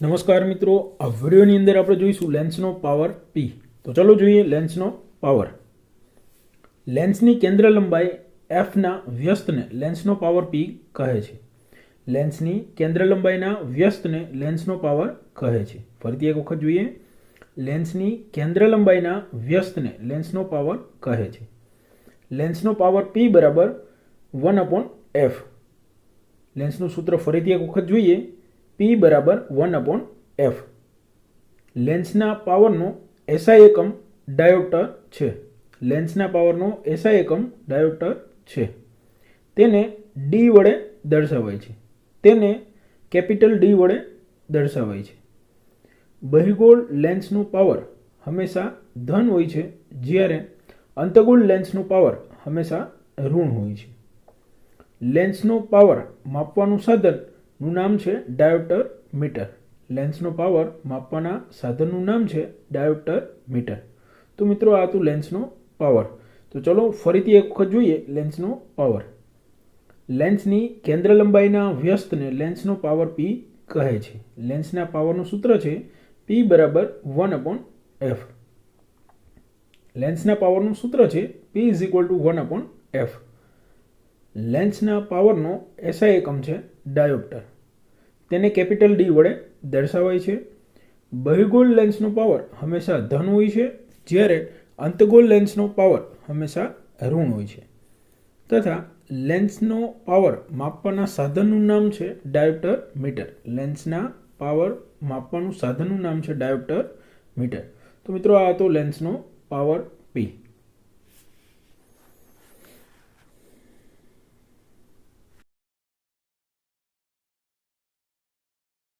નમસ્કાર મિત્રો, આ વિડીયોની અંદર આપણે જોઈશું લેન્સનો પાવર પી તો ચલો જોઈએ લેન્સનો પાવર. લેન્સની કેન્દ્ર લંબાઈ એફના વ્યસ્તને લેન્સનો પાવર પી કહે છે. લેન્સની કેન્દ્ર લંબાઈના વ્યસ્તને લેન્સનો પાવર કહે છે. ફરીથી એક વખત જોઈએ. લેન્સની કેન્દ્ર લંબાઈના વ્યસ્તને લેન્સનો પાવર કહે છે. લેન્સનો પાવર પી બરાબર વન અપોન એફ લેન્સનું સૂત્ર ફરીથી એક વખત જોઈએ. પી બરાબર વન અપોન એફ લેન્સના પાવરનો એસઆઈ એકમ ડાયોપ્ટર છે. લેન્સના પાવરનો એસઆઈ એકમ ડાયોપ્ટર છે. તેને ડી વડે દર્શાવાય છે. તેને કેપિટલ ડી વડે દર્શાવાય છે. બહિર્ગોળ લેન્સનું પાવર હંમેશા ધન હોય છે, જ્યારે અંતગોળ લેન્સનું પાવર હંમેશા ઋણ હોય છે. લેન્સનો પાવર માપવાનું સાધનનું નામ છે ડાયોપ્ટર મીટર. લેન્સનો પાવર માપવાના સાધનનું નામ છે ડાયોપ્ટર મીટર. તો મિત્રો, આ હતું લેન્સનો પાવર તો ચલો ફરીથી એક વખત જોઈએ લેન્સનો પાવર લેન્સની કેન્દ્ર લંબાઈના વ્યસ્તને લેન્સનો પાવર પી કહે છે. લેન્સના પાવરનું સૂત્ર છે પી બરાબર વન અપોન એફ લેન્સના પાવરનું સૂત્ર છે P is equal to one upon F લેન્સના પાવરનો એસઆઈ એકમ છે ડાયોપ્ટર. તેને કેપિટલ ડી વડે દર્શાવાય છે. બહિર્ગોળ લેન્સનો પાવર હંમેશા ધન હોય છે, જ્યારે અંતગોળ લેન્સનો પાવર હંમેશા ઋણ હોય છે. તથા લેન્સનો પાવર માપવાના સાધનનું નામ છે ડાયોપ્ટર મીટર લેન્સના પાવર માપવાનું સાધનનું નામ છે ડાયોપ્ટર મીટર તો મિત્રો, આ હતો લેન્સનો પાવર પી